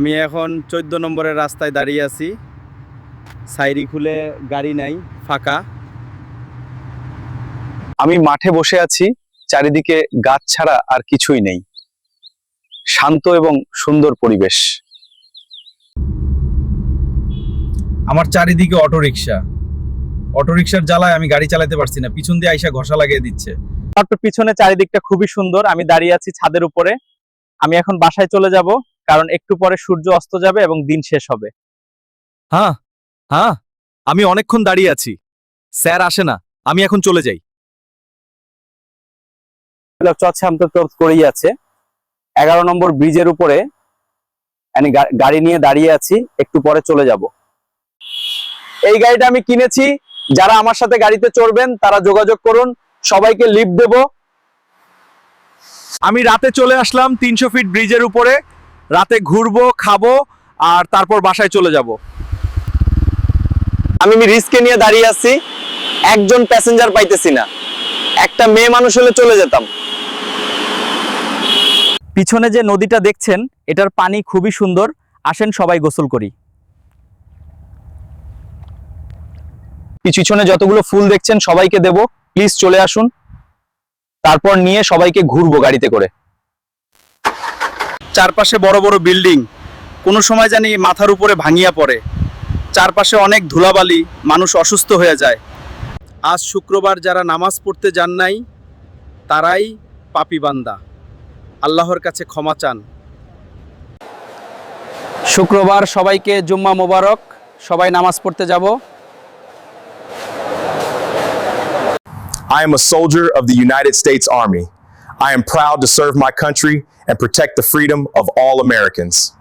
আমি এখন চোদ্দ নম্বরের রাস্তায় দাঁড়িয়ে আছি। সাইরি খুলে গাড়ি নাই, ফাঁকা। আমি মাঠে বসে আছি, চারিদিকে গাছ ছাড়া আর কিছুই নেই। শান্ত এবং সুন্দর পরিবেশ। আমার চারিদিকে অটোরিকশা। অটোরিকশার জ্বালায় আমি গাড়ি চালাতে পারছি না, পিছন দিয়ে আইসা ঘষা লাগিয়ে দিচ্ছে। পিছনে চারিদিকটা খুবই সুন্দর, আমি দাঁড়িয়ে আছি ছাদের উপরে। আমি এখন বাসায় চলে যাব। কারণ একটু পরে সূর্য অস্ত যাবে এবং দিন শেষ হবে। হ্যাঁ হ্যাঁ আমি অনেকক্ষণ দাঁড়িয়ে আছি। স্যার আসে না আমি এখন চলে যাই। করেই আছে। এগারো নম্বর ব্রিজের উপরে আমি গাড়ি নিয়ে দাঁড়িয়ে আছি একটু পরে চলে যাব। এই গাড়িটা আমি কিনেছি যারা আমার সাথে গাড়িতে চড়বেন তারা যোগাযোগ করুন সবাইকে লিফট দেব। আমি রাতে চলে আসলাম তিনশো ফিট ব্রিজের উপরে। রাতে ঘুরবো, খাব আর তারপর বাসায় চলে যাব। আমি রিস্কে নিয়ে দাঁড়িয়ে আছি, একজন প্যাসেঞ্জার পাইতেছি না। একটা মেয়ে মানুষ হলে চলে যেতাম। পিছনে যে নদীটা দেখছেন, এটার পানি খুবই সুন্দর। আসেন, সবাই গোসল করি। পিছনে যতগুলো ফুল দেখছেন, সবাইকে দেব। প্লিজ চলে আসুন। তারপর নিয়ে সবাইকে ঘুরবো গাড়িতে করে। চারপাশে বড় বড় বিল্ডিং, কোনো সময় জানি মাথার উপরে ভাঙিয়া পড়ে। চারপাশে অনেক ধুলাবালি, মানুষ অসুস্থ হয়ে যায়। আজ শুক্রবার যারা নামাজ পড়তে যান নাই, তারাই পাপি বান্দা। আল্লাহর কাছে ক্ষমা চান। শুক্রবার সবাইকে জুম্মা মোবারক, সবাই নামাজ পড়তে যাব। I am a soldier of the United States Army. I am proud to serve my country and protect the freedom of all Americans.